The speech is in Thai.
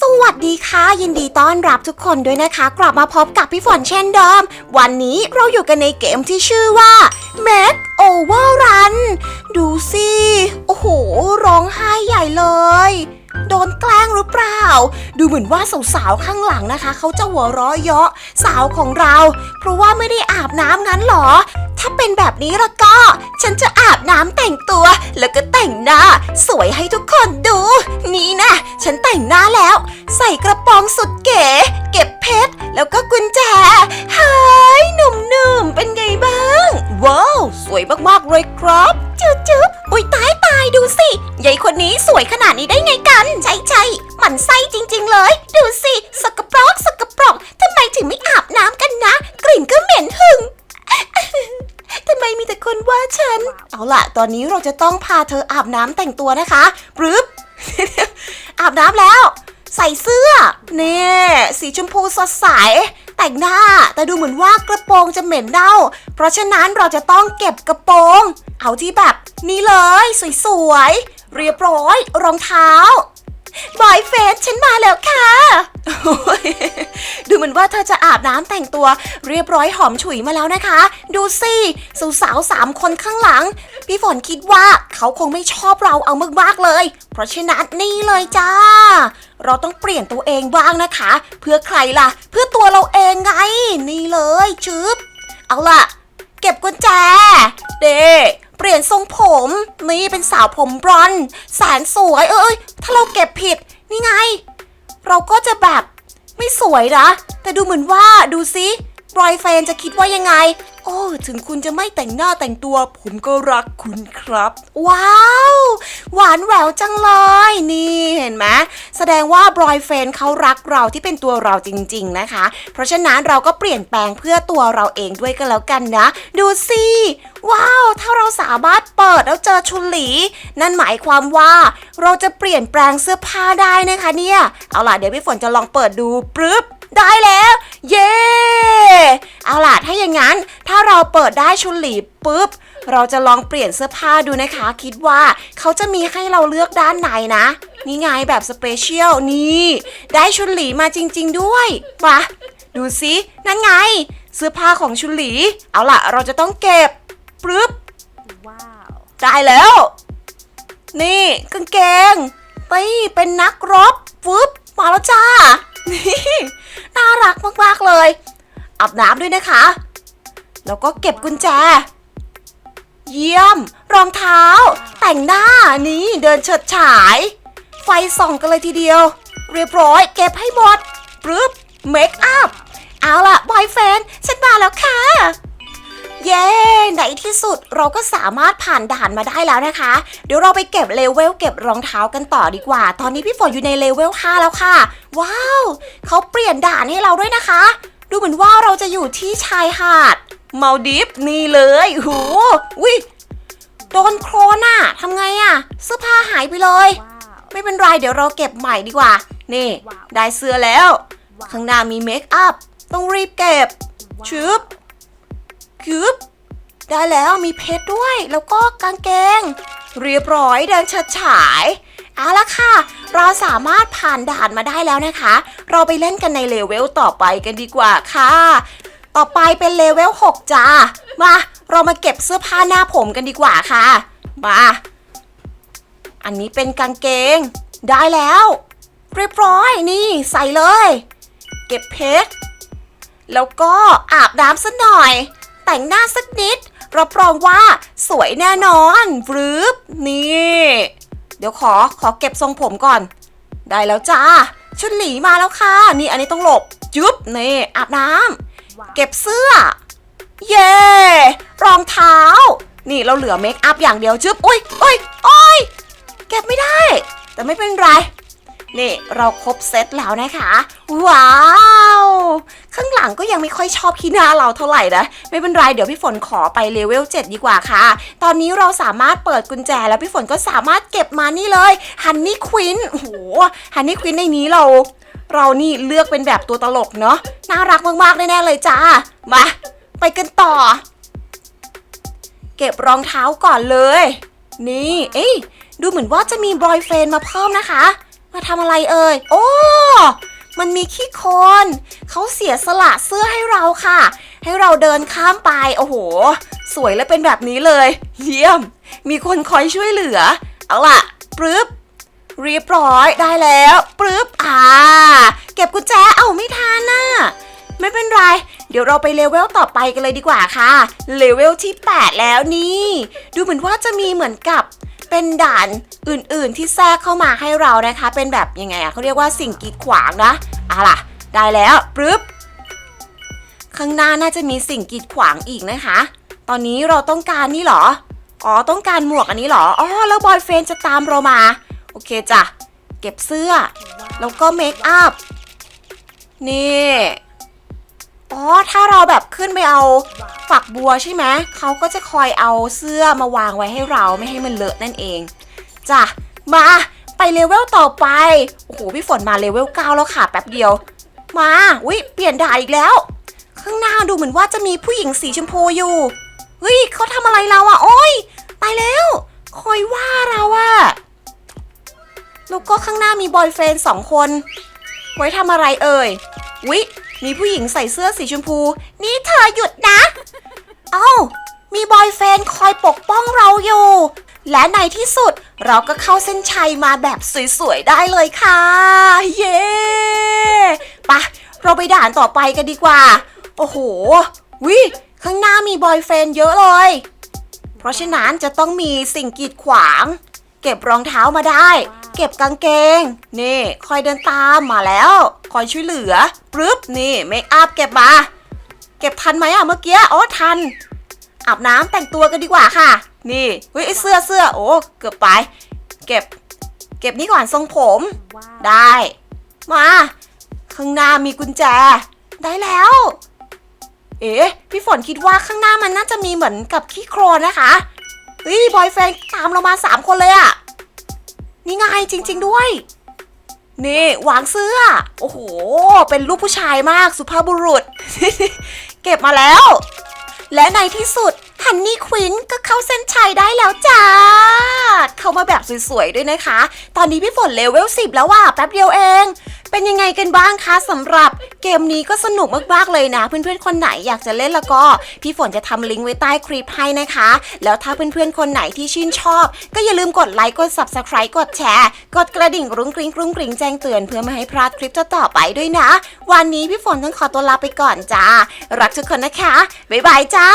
สวัสดีค่ะ ยินดีต้อนรับทุกคนด้วยนะคะ กลับมาพบกับพี่ฝนเช่นเดิม วันนี้เราอยู่กันในเกมที่ชื่อว่า Make Over Run ดูสิ โอ้โห ร้องไห้ใหญ่เลยโดนแกล้งหรือเปล่า ดูเหมือนว่าสาวๆข้างหลังนะคะ เขาจะหัวเราะเยาะสาวของเรา เพราะว่าไม่ได้อาบน้ำงั้นหรอ ถ้าเป็นแบบนี้ล้วก็ ฉันจะอาบน้ำแต่งตัว แล้วก็แต่งหน้า สวยให้ทุกคนดู นี่นะฉันแต่งหน้าแล้ว ใส่กระโปรงสุดเก๋ เก็บเพชร แล้วก็กุญแจหายหนุ่มๆ เป็นไงบ้าง ว้าว สวยมากๆเลยครับจุ๊บจุ๊บอุ้ยตายตายดูสิยายคนนี้สวยขนาดนี้ได้ไงกัน ใช่ใช่หมันไส้จริง ๆ เลย ตอนนี้เราจะต้องพาเธออาบน้ำแต่งตัวนะคะปรึบ อาบน้ำแล้ว ใส่เสื้อเนี่ยสีชมพูสดใสแต่งหน้า แต่ดูเหมือนว่ากระโปรงจะเหม็นเน่า เพราะฉะนั้นเราจะต้องเก็บกระโปรง เอาที่แบบนี้เลย สวยๆเรียบร้อย รองเท้า บอยเฟสฉันมาแล้วค่ะ ดูเหมือนว่าเธอจะอาบน้ำแต่งตัว เรียบร้อยหอมฉุยมาแล้วนะคะ ดูสิสาวๆสามคนข้างหลัง พี่ฝนคิดว่าเขาคงไม่ชอบเราเอามากๆเลย เพราะฉะนั้นนี่เลยจ้า เราต้องเปลี่ยนตัวเองบ้างนะคะ เพื่อใครล่ะ เพื่อตัวเราเองไง นี่เลยชึบ เอาล่ะ เก็บกุญแจ เด้ เปลี่ยนทรงผม นี่เป็นสาวผมบรอนซ์แสนสวยเอ้ยถ้าเราเก็บผิดนี่ไง เราก็จะแบบไม่สวยนะ แต่ดูเหมือนว่าดูซิ บอยเฟนจะคิดว่ายังไง โอ้ถึงคุณจะไม่แต่งหน้าแต่งตัว ผมก็รักคุณครับ ว้าว หวานแหววจังเลยนี่เห็นไหมแสดงว่าบอยเฟนเขารักเราที่เป็นตัวเราจริง ๆนะคะ เพราะฉะนั้นเราก็เปลี่ยนแปลงเพื่อตัวเราเองด้วยก็แล้วกันนะ ดูสิว้าว ถ้าเราสามารถเปิดแล้วเจอชุนหลี นั่นหมายความว่าเราจะเปลี่ยนแปลงเสื้อผ้าได้นะคะเนี่ย เอาล่ะเดี๋ยวพี่ฝนจะลองเปิดดูปึ๊บ ได้แล้ว เย้เอาล่ะถ้าอย่างนั้นถ้าเราเปิดได้ชุนหลีปุ๊บ เราจะลองเปลี่ยนเสื้อผ้าดูนะคะ คิดว่าเขาจะมีให้เราเลือกด้านไหนนะนี่ไงแบบสเปเชียลนี่ ได้ชุนหลีมาจริง ๆ ด้วยมาดูสินั่นไง เสื้อผ้าของชุนหลี เอาล่ะ เราจะต้องเก็บปึ๊บได้แล้ว นี่กางเกงนี่เป็นนักรบฟึบมาแล้วจ้านี่ น่ารักมากๆเลยอาบน้ำด้วยนะคะ แล้วก็เก็บกุญแจ เยี่ยม รองเท้า แต่งหน้านี่เดินเฉิดฉาย ไฟส่องกันเลยทีเดียว เรียบร้อย เก็บให้หมดปึ๊บเมคอัพเอาล่ะบอยเฟน ฉันมาแล้วค่ะ เย้ในที่สุดเราก็สามารถผ่านด่านมาได้แล้วนะคะ เดี๋ยวเราไปเก็บเลเวลเก็บรองเท้ากันต่อดีกว่า ตอนนี้พี่ฝนอยู่ในเลเวล5แล้วค่ะ ว้าวเขาเปลี่ยนด่านให้เราด้วยนะคะ ดูเหมือนว่าเราจะอยู่ที่ชายหาดมาดิฟนี่เลยโหวิโดนโครนอะทำไงอะเสื้อผ้าหายไปเลย ไม่เป็นไรเดี๋ยวเราเก็บใหม่ดีกว่า นี่ ได้เสื้อแล้ว ข้างหน้ามีเมคอัพต้องรีบเก็บชึบ คืบได้แล้วมีเพชรด้วย แล้วก็กางเกง เรียบร้อยเดินฉิดฉายเอาละค่ะ เราสามารถผ่านด่านมาได้แล้วนะคะ เราไปเล่นกันในเลเวลต่อไปกันดีกว่าค่ะ ต่อไปเป็นเลเวล6จ้ามา เรามาเก็บเสื้อผ้าหน้าผมกันดีกว่าค่ะ มา อันนี้เป็นกางเกง ได้แล้ว เรียบร้อยนี่ใส่เลย เก็บเพชร แล้วก็อาบน้ำสักหน่อย แต่งหน้าสักนิด รับรองว่าสวยแน่นอนฟรึบนี่ เดี๋ยวขอขอเก็บทรงผมก่อน ได้แล้วจ้า ชุดหลีมาแล้วค่ะ นี่อันนี้ต้องหลบ จุ๊บนี่อาบน้ำเก็บเสื้อ เย้รองเท้า นี่เราเหลือเมคอัพอย่างเดียวจึ๊บอุ้ยอุ้ยอุ้ยเก็บไม่ได้ แต่ไม่เป็นไรนี่เราครบเซตแล้วนะคะ ว้าว ข้างหลังก็ยังไม่ค่อยชอบขี้หน้าเราเท่าไหร่นะ ไม่เป็นไรเดี๋ยวพี่ฝนขอไปเลเวล7ดีกว่าค่ะ ตอนนี้เราสามารถเปิดกุญแจแล้วพี่ฝนก็สามารถเก็บมานี่เลยฮันนี่ควินโอ้โหฮันนี่ควินในนี้เราเรานี่เลือกเป็นแบบตัวตลกเนาะน่ารักมากๆแน่ๆเลยจ้ามาไปกันต่อ เก็บรองเท้าก่อนเลย นี่ เอ้ยดูเหมือนว่าจะมีบอยเฟรนมาเพิ่มนะคะ มาทำอะไรเอ่ย โอ้ มันมีขี้โคลนเขาเสียสละเสื้อให้เราค่ะ ให้เราเดินข้ามไป โอ้โห สวยและเป็นแบบนี้เลย เยี่ยม มีคนคอยช่วยเหลือ เอาล่ะปรึ๊บเรียบร้อยได้แล้วปรึ๊บอ่า เก็บกุญแจเอ้าไม่ทันน่ะไม่เป็นไร เดี๋ยวเราไปเลเวลต่อไปกันเลยดีกว่าค่ะ เลเวลที่ 8 แล้วนี่ ดูเหมือนว่าจะมีเหมือนกับ เป็นด่านอื่นๆที่แทรกเข้ามาให้เรานะคะ เป็นแบบยังไงอะเขาเรียกว่าสิ่งกีดขวางนะอะล่ะ ได้แล้วปึ๊บข้างหน้าน่าจะมีสิ่งกีดขวางอีกนะคะ ตอนนี้เราต้องการนี่หรอ อ๋อต้องการหมวกอันนี้หรอ อ๋อแล้วบอยเฟนจะตามเรามา โอเคจ้ะ เก็บเสื้อ แล้วก็เมคอัพ นี่ อ๋อ ถ้าเราแบบขึ้นไปเอาฝักบัวใช่ไหม เขาก็จะคอยเอาเสื้อมาวางไว้ให้เราไม่ให้มันเลอะนั่นเอง จ้ะ มาไปเลเวลต่อไป โอ้โห พี่ฝนมาเลเวล9แล้วค่ะแป๊บเดียว มาวิเปลี่ยนด่านอีกแล้ว ข้างหน้าดูเหมือนว่าจะมีผู้หญิงสีชมพูอยู่ เฮ้ยเขาทำอะไรเราอะโอ้ยตายแล้ว คอยว่าเราอะแล้วก็ข้างหน้ามีบอยเฟรนสองคน ไว้ทำอะไรเอ่ยวิ มีผู้หญิงใส่เสื้อสีชมพู นี่เธอหยุดนะ เอ้า มีบอยเฟนคอยปกป้องเราอยู่ และในที่สุดเราก็เข้าเส้นชัยมาแบบสวยๆ ได้เลยค่ะ เย้ปะเราไปด่านต่อไปกันดีกว่า โอ้โห วิข้างหน้ามีบอยเฟนเยอะเลย เพราะฉะนั้นจะต้องมีสิ่งกีดขวาง เก็บรองเท้ามาได้ เก็บกางเกง นี่ คอยเดินตามมาแล้ว คอยช่วยเหลือปึ๊บนี่เมคอัพเก็บมา เก็บทันไหมอะเมื่อกี้อ๋อทัน อาบน้ำแต่งตัวกันดีกว่าค่ะ นี่เฮ้ยไอ้เสื้อเสื้อโอ้เกือบไป เก็บ เก็บนี่ก่อนทรงผม ได้ มาข้างหน้ามีกุญแจ ได้แล้ว เอ๊ะพี่ฝนคิดว่าข้างหน้ามันน่าจะมีเหมือนกับขี้โครนนะคะเฮ้ยบอยแฟนตามเรามาสามคนเลยอะ นี่ไงจริง ๆด้วย นี่วางเสื้อ โอ้โห เป็นรูปผู้ชายมากสุภาพบุรุษ เก็บมาแล้ว และในที่สุดฮันนี่ควินก็เข้าเส้นชัยได้แล้วจ้า เข้ามาแบบสวยๆด้วยนะคะ ตอนนี้พี่ฝนเลเวล10 แล้วว่ะแป๊บเดียวเอง เป็นยังไงกันบ้างคะสำหรับเกมนี้ก็สนุกมากๆเลยนะ เพื่อนๆคนไหนอยากจะเล่นแล้วก็พี่ฝนจะทำลิงก์ไว้ใต้คลิปให้นะคะ แล้วถ้าเพื่อนๆคนไหนที่ชื่นชอบ ก็อย่าลืมกดไลค์กด subscribe กดแชร์ กดกระดิ่งรุ้งกริ้งรุ้งกริ้งแจ้งเตือนเพื่อไม่ให้พลาดคลิปต่อๆไปด้วยนะ วันนี้พี่ฝนต้องขอตัวลาไปก่อนจ้ารักทุกคนนะคะบ๊ายบายจ้า